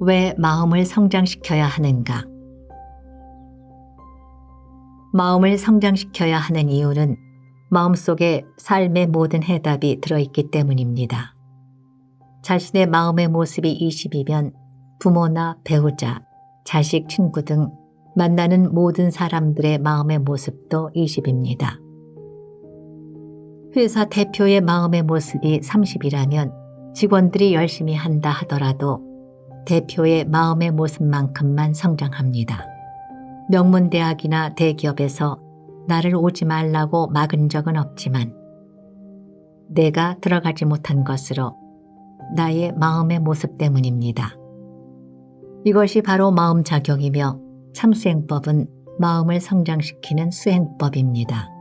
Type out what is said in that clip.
왜 마음을 성장시켜야 하는가? 마음을 성장시켜야 하는 이유는 마음속에 삶의 모든 해답이 들어있기 때문입니다. 자신의 마음의 모습이 20이면 부모나 배우자, 자식, 친구 등 만나는 모든 사람들의 마음의 모습도 20입니다. 회사 대표의 마음의 모습이 30이라면 직원들이 열심히 한다 하더라도 대표의 마음의 모습만큼만 성장합니다. 명문대학이나 대기업에서 나를 오지 말라고 막은 적은 없지만 내가 들어가지 못한 것으로 나의 마음의 모습 때문입니다. 이것이 바로 마음 작용이며 참수행법은 마음을 성장시키는 수행법입니다.